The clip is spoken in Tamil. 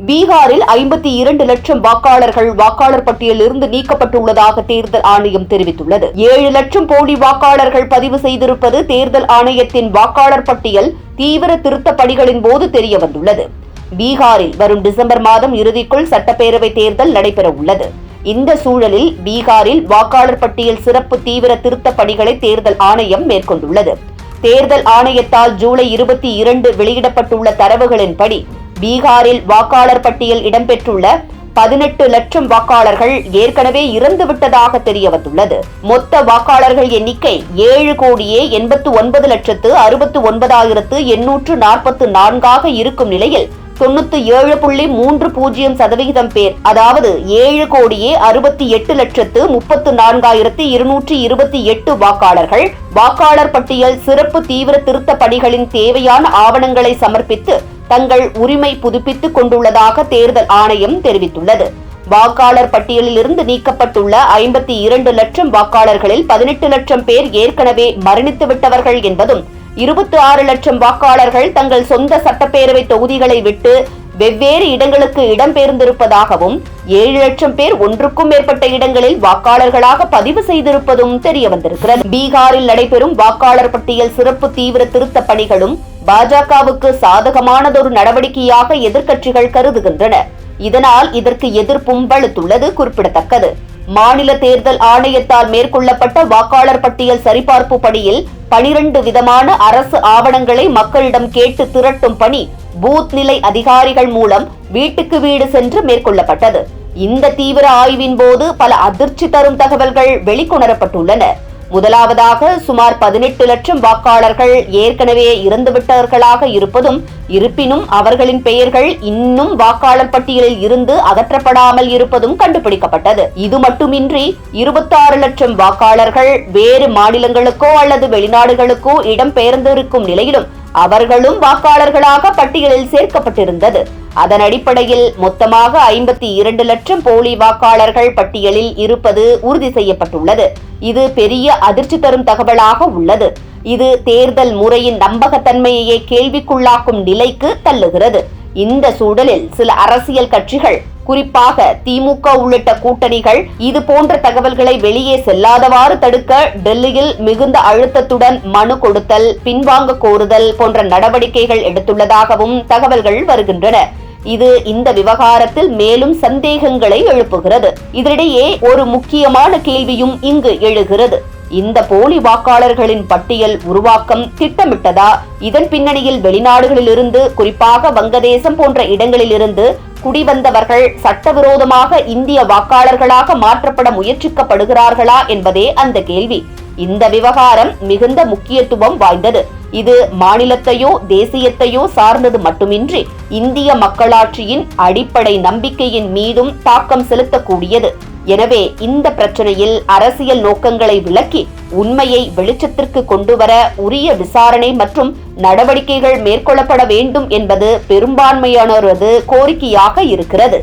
பீகாரில் ஐம்பத்தி இரண்டு லட்சம் வாக்காளர்கள் வாக்காளர் பட்டியலில் இருந்து நீக்கப்பட்டுள்ளதாக தேர்தல் ஆணையம் தெரிவித்துள்ளது. ஏழு லட்சம் போலி வாக்காளர்கள் பதிவு செய்திருப்பது தேர்தல் ஆணையத்தின் வாக்காளர் பட்டியல் தீவிர திருத்த பணிகளின் போது தெரியவந்துள்ளது. பீகாரில் வரும் டிசம்பர் மாதம் இறுதிக்குள் சட்டப்பேரவை தேர்தல் நடைபெற உள்ளது இந்த சூழலில் பீகாரில் வாக்காளர் பட்டியல் சிறப்பு தீவிர திருத்த பணிகளை தேர்தல் ஆணையம் மேற்கொண்டுள்ளது. தேர்தல் ஆணையத்தால் ஜூலை இருபத்தி இரண்டு வெளியிடப்பட்டுள்ள தரவுகளின்படி பீகாரில் வாக்காளர் பட்டியல் இடம்பெற்றுள்ள பதினெட்டு லட்சம் வாக்காளர்கள் ஏற்கனவே இறந்துவிட்டதாக தெரியவந்துள்ளது. மொத்த வாக்காளர்கள் எண்ணிக்கை ஏழு கோடியே எண்பத்து ஒன்பது லட்சத்து அறுபத்து ஒன்பதாயிரத்து எண்ணூற்று நாற்பத்து நான்காக இருக்கும் நிலையில் தொண்ணூத்தி ஏழு புள்ளி மூன்று பூஜ்ஜியம் சதவிகிதம் பேர் அதாவது ஏழு கோடியே அறுபத்தி எட்டு லட்சத்து முப்பத்து நான்காயிரத்து இருநூற்றி இருபத்தி எட்டு வாக்காளர்கள் வாக்காளர் பட்டியல் சிறப்பு தீவிர திருத்த பணிகளின் தேவையான ஆவணங்களை சமர்ப்பித்து தங்கள் உரிமை புதுப்பித்துக் கொண்டுள்ளதாக தேர்தல் ஆணையம் தெரிவித்துள்ளது. வாக்காளர் பட்டியலில் இருந்து நீக்கப்பட்டுள்ள ஐம்பத்தி இரண்டு லட்சம் வாக்காளர்களில் பதினெட்டு லட்சம் பேர் ஏற்கனவே மரணித்து விட்டவர்கள் என்பதும் இருபத்தி ஆறு லட்சம் வாக்காளர்கள் தங்கள் சொந்த சட்டப்பேரவை தொகுதிகளை விட்டு வெவ்வேறு இடங்களுக்கு இடம்பெயர்ந்திருப்பதாகவும் ஏழு லட்சம் பேர் ஒன்றுக்கும் மேற்பட்ட இடங்களில் வாக்காளர்களாக பதிவு செய்திருப்பதும் தெரியவந்திருக்கிறது. பீகாரில் நடைபெறும் வாக்காளர் பட்டியல் சிறப்பு தீவிர திருத்த பணிகளும் பாஜகவுக்கு சாதகமானதொரு நடவடிக்கையாக எதிர்க்கட்சிகள் கருதுகின்றன. இதனால் இதற்கு எதிர்ப்பும் வலுத்துள்ளது குறிப்பிடத்தக்கது. மாநில தேர்தல் ஆணையத்தால் மேற்கொள்ளப்பட்ட வாக்காளர் பட்டியல் சரிபார்ப்பு பணியில் பனிரண்டு விதமான அரசு ஆவணங்களை மக்களிடம் கேட்டு திரட்டும் பணி பூத் நிலை அதிகாரிகள் மூலம் வீட்டுக்கு வீடு சென்று மேற்கொள்ளப்பட்டது. இந்த தீவிர ஆய்வின் போது பல அதிர்ச்சி தரும் தகவல்கள் வெளிக்கொணரப்பட்டுள்ளன. முதலாவதாக சுமார் பதினெட்டு லட்சம் வாக்காளர்கள் ஏற்கனவே இறந்துவிட்டவர்களாக இருப்பதும் இருப்பினும் அவர்களின் பெயர்கள் இன்னும் வாக்காளர் பட்டியலில் இருந்து அகற்றப்படாமல் இருப்பதும் கண்டுபிடிக்கப்பட்டது. இது மட்டுமின்றி இருபத்தாறு லட்சம் வாக்காளர்கள் வேறு மாநிலங்களுக்கோ அல்லது வெளிநாடுகளுக்கோ இடம்பெயர்ந்திருக்கும் நிலையிலும் அவர்களும் வாக்காளர்களாக பட்டியலில் சேர்க்கப்பட்டிருந்தது. அதன் அடிப்படையில் மொத்தமாக ஐம்பத்தி இரண்டு லட்சம் போலி வாக்காளர்கள் பட்டியலில் இருப்பது உறுதி செய்யப்பட்டுள்ளது. இது பெரிய அதிர்ச்சி தரும் தகவலாக உள்ளது. இது தேர்தல் முறையின் நம்பகத்தன்மையையே கேள்விக்குள்ளாக்கும் நிலைக்கு தள்ளுகிறது. இந்த சூழலில் சில அரசியல் கட்சிகள் குறிப்பாக திமுக உள்ளிட்ட கூட்டணிகள் இது போன்ற தகவல்களை வெளியே செல்லாதவாறு தடுக்க டெல்லியில் மிகுந்த அழுத்தத்துடன் மனு கொடுத்தல் பின்வாங்க கோருதல் போன்ற நடவடிக்கைகள் எடுத்துள்ளதாகவும் தகவல்கள் வருகின்றன. இது இந்த விவகாரத்தில் மேலும் சந்தேகங்களை எழுப்புகிறது. இதனிடையே ஒரு முக்கியமான கேள்வியும் இங்கு எழுகிறது. இந்த போலி வாக்காளர்களின் பட்டியல் உருவாக்கம் திட்டமிட்டதா? இதன் பின்னணியில் வெளிநாடுகளிலிருந்து குறிப்பாக வங்கதேசம் போன்ற இடங்களிலிருந்து குடிவந்தவர்கள் சட்டவிரோதமாக இந்திய வாக்காளர்களாக மாற்றப்பட முயற்சிக்கப்படுகிறார்களா என்பதே அந்த கேள்வி. இந்த விவகாரம் மிகுந்த முக்கியத்துவம் வாய்ந்தது. இது மாநிலத்தையோ தேசியத்தையோ சார்ந்தது மட்டுமின்றி இந்திய மக்களாட்சியின் அடிப்படை நம்பிக்கையின் மீதும் தாக்கம் செலுத்தக்கூடியது. எனவே இந்த பிரச்சனையில் அரசியல் நோக்கங்களை விளக்கி உண்மையை வெளிச்சத்திற்கு கொண்டுவர உரிய விசாரணை மற்றும் நடவடிக்கைகள் மேற்கொள்ளப்பட வேண்டும் என்பது பெரும்பான்மையானோரது கோரிக்கையாக இருக்கிறது.